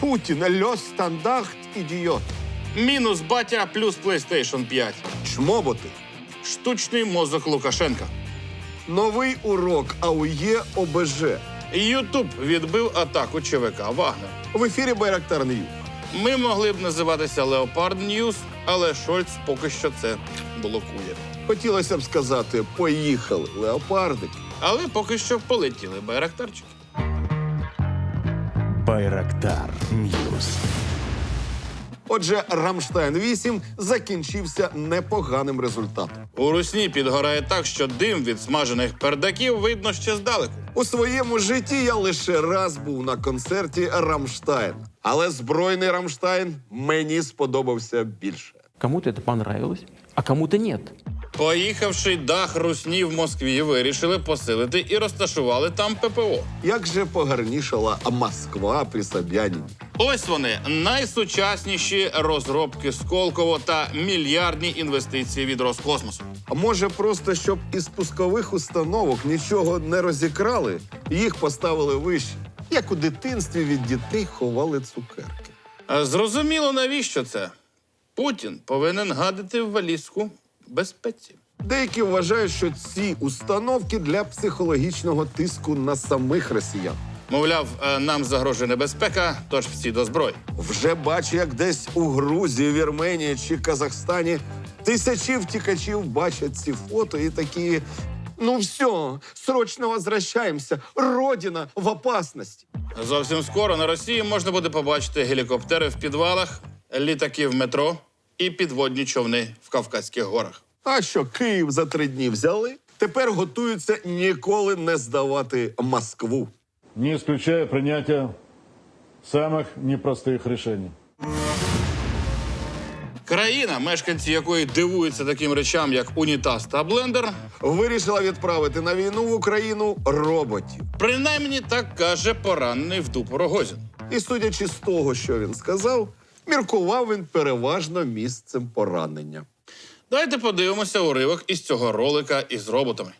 Путін льос стандарт ідіот. Мінус батя плюс PlayStation 5. Чмоботи. Штучний мозок Лукашенка. Новий урок АУЄ ОБЖ. Ютуб відбив атаку ЧВК Вагнер. В ефірі Байрактар Ньюс. Ми могли б називатися Леопард Ньюс, але Шольц поки що це блокує. Хотілося б сказати, поїхали, леопардик. Але поки що полетіли байрактарчики. Байрактар. Отже, Рамштайн 8 закінчився непоганим результатом. У русні підгорає так, що дим від смажених пердаків видно ще здалеку. У своєму житті я лише раз був на концерті Рамштайн. Але збройний Рамштайн мені сподобався більше. Кому-то это понравилось, а кому-то нет. Поїхавши дах русні в Москві, вирішили посилити і розташували там ППО. Як же погарнішала Москва при Собянині. Ось вони найсучасніші розробки Сколково та мільярдні інвестиції від Роскосмосу. А може, просто щоб із пускових установок нічого не розікрали, їх поставили вище, як у дитинстві від дітей ховали цукерки. Зрозуміло, навіщо це? Путін повинен гадити в валізку безпеці. Деякі вважають, що ці установки для психологічного тиску на самих росіян. Мовляв, е, нам загрожує небезпека, тож всі до зброї. Вже бачу, як десь у Грузії, Вірменії чи Казахстані тисячі втікачів бачать ці фото і такі. Ну все, срочно возвращаємося. Родина в опасності. Зовсім скоро на Росії можна буде побачити гелікоптери в підвалах, літаки в метро і підводні човни в Кавказьких горах. А що Київ за три дні взяли? Тепер готуються ніколи не здавати Москву. не исключая принятия самых непростых решений. Країна, мешканці якої дивуються таким речам, як унітаз та блендер, Вирішила відправити на війну в Україну роботів. принаймні так каже поранений в дупу Рогозін. І судячи з того, що він сказав, міркував він переважно місцем поранення. Давайте подивимося уривок із цього ролика із роботами.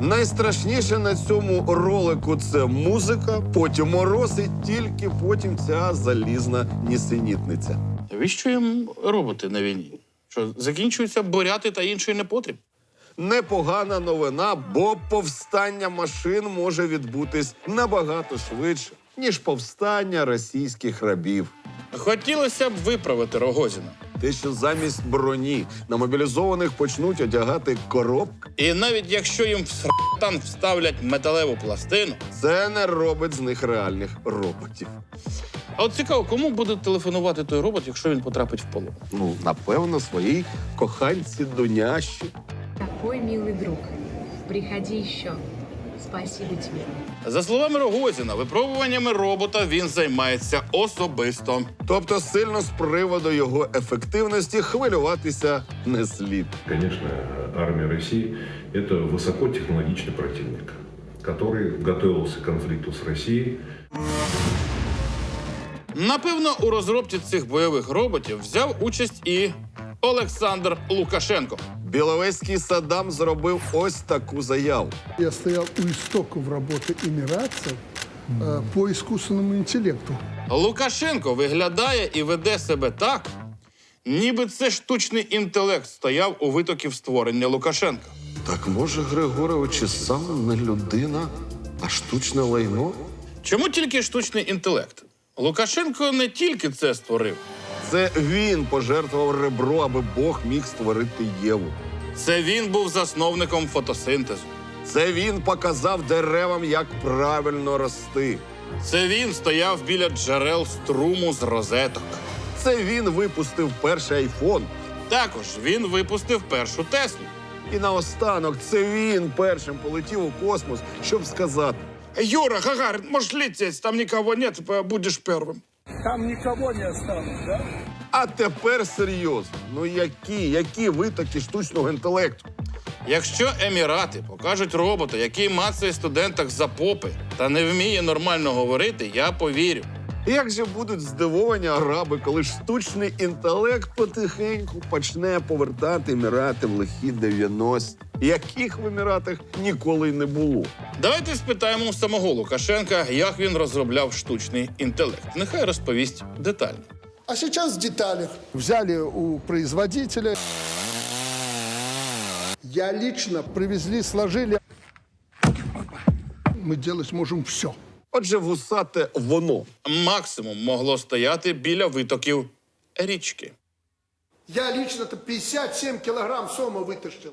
Найстрашніше на цьому ролику це музика, потім мороз і тільки потім ця залізна нісенітниця. Навіщо їм роботи на війні? Що закінчуються буряти та інший непотріб? Непогана новина, бо повстання машин може відбутись набагато швидше, ніж повстання російських рабів. Хотілося б виправити Рогозіна. Те, що замість броні на мобілізованих почнуть одягати коробки, І навіть якщо їм в сртан вставлять металеву пластину, це не робить з них реальних роботів. а от цікаво, кому буде телефонувати той робот, якщо він потрапить в полон? Ну, напевно, своїй коханці Дунящі. Какой милый друг. Приходи еще. Спасибо тебе. За словами Рогозіна, випробуваннями робота він займається особисто. Тобто сильно з приводу його ефективності хвилюватися не слід. Конечно, армия России – это высокотехнологичный противник, который готовился к конфликту с Россией. Напевно, у розробці цих бойових роботів взяв участь і Олександр Лукашенко. Біловезький Саддам зробив ось таку заяву. Я стоял у истоков работы эмиратцев э, по искусственному интеллекту. Лукашенко виглядає і веде себе так, ніби це штучний інтелект стояв у витоків створення Лукашенка. Так може, Григорович і сам не людина, а штучне лайно? Чому тільки штучний інтелект? Лукашенко не тільки це створив, Це він пожертвував ребро, аби Бог міг створити Єву. це він був засновником фотосинтезу. Це він показав деревам, як правильно рости. Це він стояв біля джерел струму з розеток. Це він випустив перший айфон. Також він випустив першу Теслу. І наостанок це він першим полетів у космос, щоб сказати: Юра, Гагарин, можеш там нікого нет, будеш першим. А тепер серйозно. Ну які, які витоки штучного інтелекту? Якщо емірати покажуть робота, який мацає студентах за попи та не вміє нормально говорити, я повірю. Як же будуть здивовані араби, коли штучний інтелект потихеньку почне повертати Емірати в лихі 90-ті, яких в Еміратах ніколи й не було. Давайте спитаємо у самого Лукашенка, як він розробляв штучний інтелект. Нехай розповість детально. А сейчас в деталях. Взяли у производителя. Я лично привезли, сложили. Мы делать можем все. Отже, вусате воно. Максимум могло стояти біля витоків річки. Я лично-то 57 килограмм сома вытащил.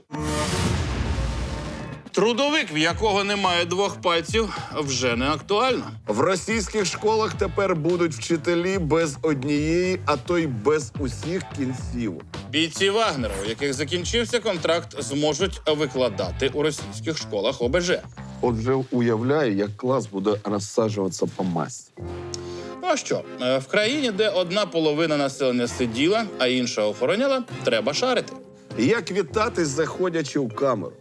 Трудовик, в якого немає двох пальців, вже не актуально. В російських школах тепер будуть вчителі без однієї, а то й без усіх кінців. Бійці Вагнера, у яких закінчився контракт, зможуть викладати у російських школах ОБЖ. Отже, уявляю, як клас буде розсаджуватися по масі. Ну а що, е, в країні, де одна половина населення сиділа, а інша охороняла, треба шарити. Як вітатись, заходячи у камеру?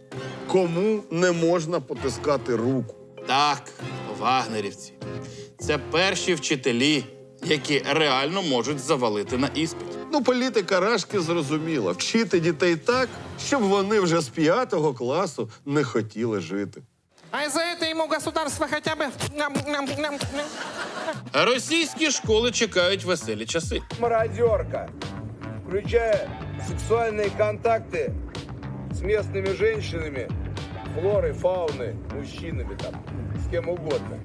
Кому не можна потискати руку? Так, вагнерівці. Це перші вчителі, які реально можуть завалити на іспит. Ну, політика Рашки зрозуміла вчити дітей так, щоб вони вже з п'ятого класу не хотіли жити. А за это ему государство хотя бы... ням, ням, ням, ням. Російські школи чекають веселі часи. мародерка, включая сексуальные контакты с местными женщинами, флорой, фауной, мужчинами там, с кем угодно.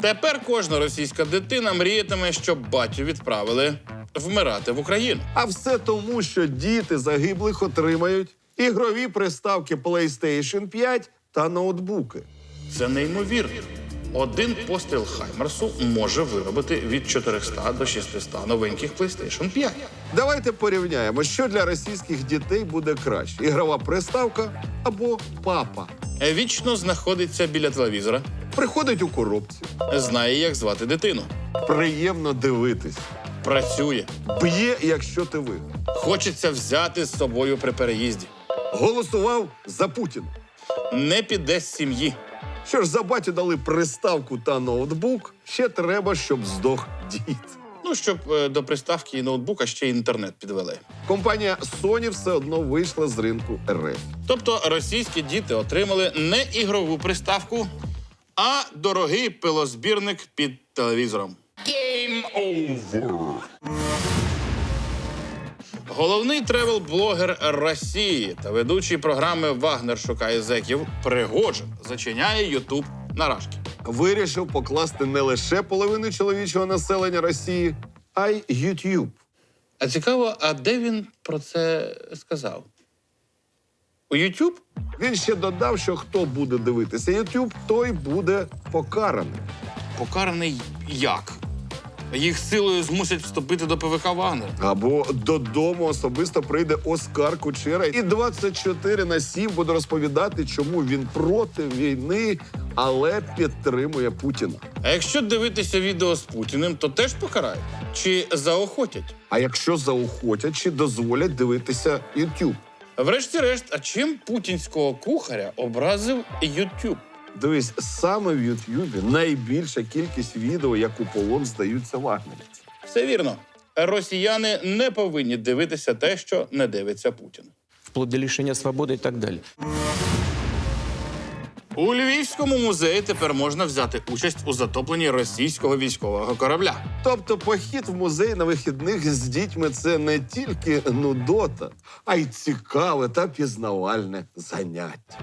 Тепер кожна російська дитина мріятиме, щоб батю відправили вмирати в Україну. А все тому, що діти загиблих отримають ігрові приставки PlayStation 5 та ноутбуки. Це неймовірно. Один постріл Хаймерсу може виробити від 400 до 600 новеньких PlayStation 5. Давайте порівняємо, що для російських дітей буде краще: ігрова приставка або папа. Вічно знаходиться біля телевізора, Приходить у коробці, знає, як звати дитину, приємно дивитись, працює, б'є, якщо ти виграв. хочеться взяти з собою при переїзді. Голосував за Путіна. Не піде з сім'ї. Що ж за батю дали приставку та ноутбук, ще треба, щоб здох дід. Ну, щоб е, до приставки і ноутбука ще й інтернет підвели. Компанія Sony все одно вийшла з ринку РФ. Тобто російські діти отримали не ігрову приставку, а дорогий пилозбірник під телевізором. Game over. Головний тревел-блогер Росії та ведучий програми Вагнер шукає зеків Пригожин зачиняє Ютуб наражки. Вирішив покласти не лише половину чоловічого населення Росії, а й YouTube. А цікаво, а де він про це сказав? У YouTube? Він ще додав, що хто буде дивитися YouTube, той буде покараний. Покараний як? Їх силою змусять вступити до ПВК Вагнер. Або додому особисто прийде Оскар Кучера і 24 на 7 буде розповідати, чому він проти війни, але підтримує Путіна. А якщо дивитися відео з Путіним, то теж покарають? Чи заохотять? А якщо заохотять чи дозволять дивитися YouTube? Врешті-решт, а чим путінського кухаря образив YouTube? Дивись, саме в Ютубі найбільша кількість відео, як у полон здаються вагнерівці. Все вірно. Росіяни не повинні дивитися те, що не дивиться Путін. Вплоть до лишення свободи і так далее. У Львівському музеї тепер можна взяти участь у затопленні російського військового корабля. Тобто похід в музей на вихідних з дітьми це не тільки нудота, а й цікаве та пізнавальне заняття.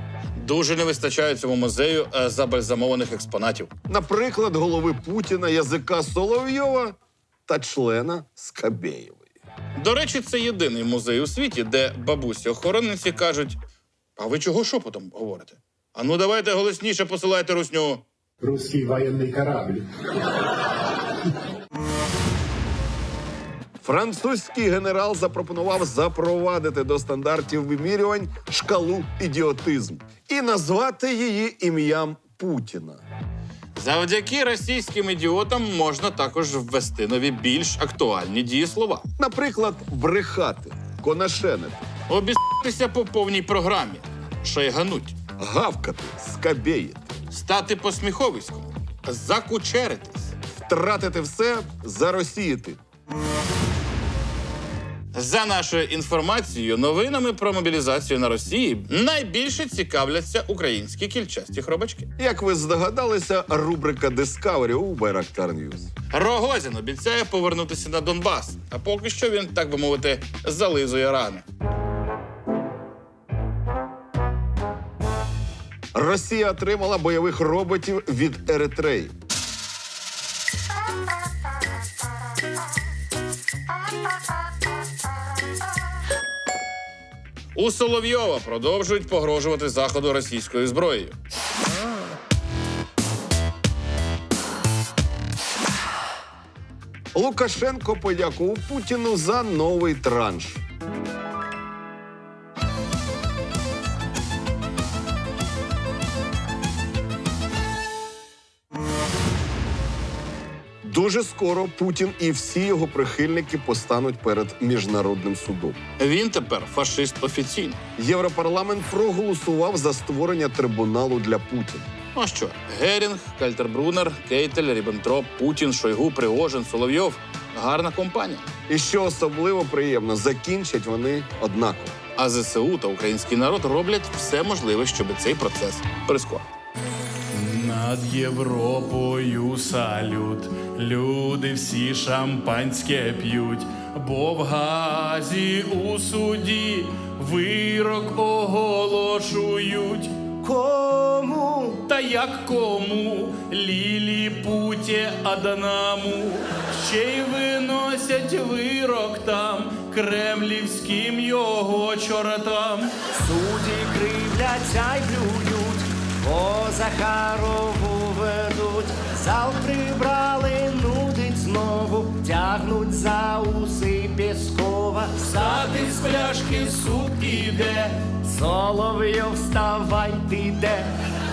Дуже не вистачає цьому музею е, забальзамованих експонатів. Наприклад, голови Путіна, язика Соловйова та члена Скабєєвої. До речі, це єдиний музей у світі, де бабусі охоронниці кажуть: А ви чого шепотом говорите? А ну давайте голосніше посилайте русню. Русский военный корабль. Французький генерал запропонував запровадити до стандартів вимірювань шкалу ідіотизму і назвати її ім'ям Путіна. Завдяки російським ідіотам можна також ввести нові більш актуальні дієслова. Наприклад, брехати, конашенити, Обістися по повній програмі, шайгануть, гавкати, скабєїти. стати посміховиськом, закучеритись. Втратити все, заросіяти. За нашою інформацією, новинами про мобілізацію на Росії найбільше цікавляться українські кільчасті хробачки. Як ви здогадалися, рубрика Discovery у Байрактар News. Рогозін обіцяє повернутися на Донбас, а поки що він, так би мовити, зализує рани. Росія отримала бойових роботів від Еритреї. У Соловйова продовжують погрожувати заходу російською зброєю. Лукашенко подякував Путіну за новий транш. Дуже скоро Путін і всі його прихильники постануть перед міжнародним судом. Він тепер фашист офіційно. Європарламент проголосував за створення трибуналу для Путіна. А що? Герінг, Кальтербрунер, Кейтель, Ріббентроп, Путін, Шойгу, Пригожин, Соловйов. Гарна компанія. І що особливо приємно, закінчать вони однаково. А ЗСУ та український народ роблять все можливе, щоб цей процес прискорити. Над Європою салют, люди всі шампанське п'ють, бо в газі у суді вирок оголошують. Кому? Та як кому? Лілі путі Аданаму, ще й виносять вирок там, кремлівським його чортам. Судді кривляться й плюють, по Захарову ведуть. Зал прибрали, нудить знову, тягнуть за уси Пєскова. Стати з пляшки суп іде, Соловйов, вставай, ти де?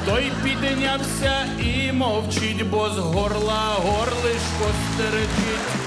той піднявся і мовчить, бо з горла горлишко стерчить.